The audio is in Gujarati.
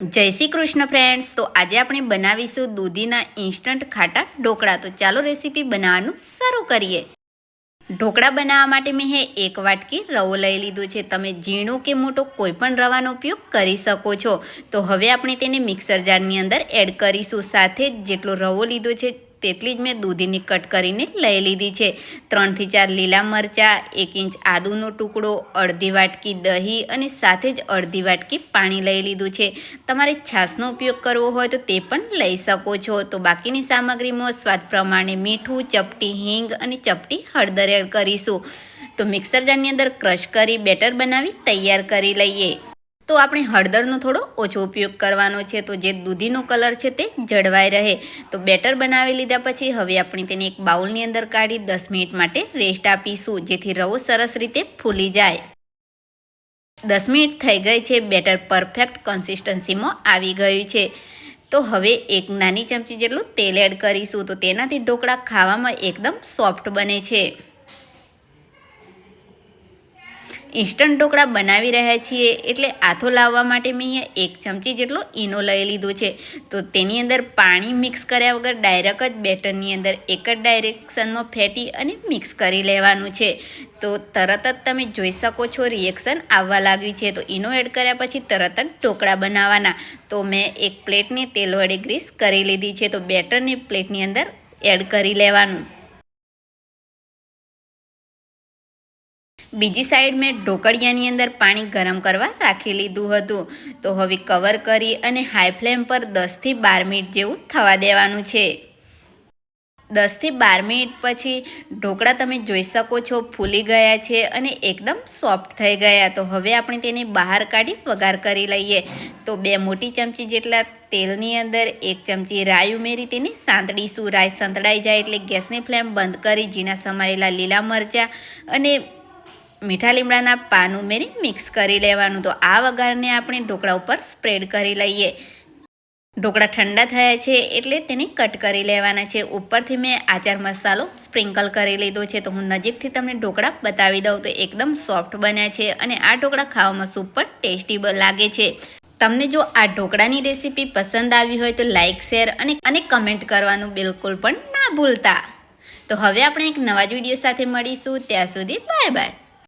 જય શ્રી કૃષ્ણ ફ્રેન્ડ્સ તો આજે આપણે બનાવીશું દૂધીના ઇન્સ્ટન્ટ ખાટા ઢોકળા. તો ચાલો રેસીપી બનાવવાનું શરૂ કરીએ. ઢોકળા બનાવવા માટે મેં હે એક વાટકી રવો લઈ લીધું છે. તમે ઝીણો કે મોટો કોઈ પણ રવાનો ઉપયોગ કરી શકો છો. તો હવે આપણે તેને મિક્સર જારની અંદર એડ કરીશું. સાથે જ જેટલો રવો લીધો છે તેટલી જ મેં દૂધીની કટ કરીને લઈ લીધી છે. ત્રણથી ચાર લીલા મરચાં, એક ઇંચ આદુનો ટુકડો, અડધી વાટકી દહીં અને સાથે જ અડધી વાટકી પાણી લઈ લીધું છે. તમારે છાશનો ઉપયોગ કરવો હોય તો તે પણ લઈ શકો છો. તો બાકીની સામગ્રીમાં સ્વાદ પ્રમાણે મીઠું, ચપટી હિંગ અને ચપટી હળદર એડ કરીશું. તો મિક્સર જારની અંદર ક્રશ કરી બેટર બનાવી તૈયાર કરી લઈએ. તો આપણે હળદરનો થોડો ઓછો ઉપયોગ કરવાનો છે. તો જે દૂધીનો કલર છે તે જળવાઈ રહે. તો બેટર બનાવી લીધા પછી હવે આપણે તેને એક બાઉલની અંદર કાઢી દસ મિનિટ માટે રેસ્ટ આપીશું, જેથી રવો સરસ રીતે ફૂલી જાય. દસ મિનિટ થઈ ગઈ છે, બેટર પરફેક્ટ કન્સિસ્ટન્સીમાં આવી ગયું છે. તો હવે એક નાની ચમચી જેટલું તેલ એડ કરીશું. તો તેનાથી ઢોકળા ખાવામાં એકદમ સોફ્ટ બને છે. ઇન્સ્ટન્ટ ઢોકળા બનાવી રહ્યા છીએ એટલે આથો લાવવા માટે મેં અહીંયા એક ચમચી જેટલો ઈનો લઈ લીધો છે. તો તેની અંદર પાણી મિક્સ કર્યા વગર ડાયરેક્ટ જ બેટરની અંદર એક જ ડાયરેક્શનમાં ફેટી અને મિક્સ કરી લેવાનું છે. તો તરત જ તમે જોઈ શકો છો રિએક્શન આવવા લાગ્યું છે. તો ઈનો એડ કર્યા પછી તરત જ ઢોકળા બનાવવાના. તો મેં એક પ્લેટને તેલ વડે ગ્રીસ કરી લીધી છે. તો બેટરની પ્લેટની અંદર એડ કરી લેવાનું. બીજી સાઈડ મેં ઢોકળિયાની અંદર પાણી ગરમ કરવા રાખી લીધું હતું. તો હવે કવર કરી અને હાઈ ફ્લેમ પર દસથી બાર મિનિટ જેવું થવા દેવાનું છે. દસથી બાર મિનિટ પછી ઢોકળા તમે જોઈ શકો છો ફૂલી ગયા છે અને એકદમ સોફ્ટ થઈ ગયા. તો હવે આપણે તેને બહાર કાઢી વઘાર કરી લઈએ. તો બે મોટી ચમચી જેટલા તેલની અંદર એક ચમચી રાઈ ઉમેરી તેને સાંતળીશું. રાઈ સંતળાઈ જાય એટલે ગેસની ફ્લેમ બંધ કરી, ઝીણા સમારેલા લીલા મરચાં અને મીઠા લીમડાના પાન ઉમેરી મિક્સ કરી લેવાનું. તો આ વઘારને આપણે ઢોકળા ઉપર સ્પ્રેડ કરી લઈએ. ઢોકળા ઠંડા થયા છે એટલે તેને કટ કરી લેવાના છે. ઉપરથી મેં આચાર મસાલો સ્પ્રિંકલ કરી લીધો છે. તો હું નજીકથી તમને ઢોકળા બતાવી દઉં તો એકદમ સોફ્ટ બન્યા છે અને આ ઢોકળા ખાવામાં સુપર ટેસ્ટી લાગે છે. તમને જો આ ઢોકળાની રેસીપી પસંદ આવી હોય તો લાઇક શેર અને અને કમેન્ટ કરવાનું બિલકુલ પણ ના ભૂલતા. તો હવે આપણે એક નવા જ વીડિયો સાથે મળીશું. ત્યાં સુધી બાય બાય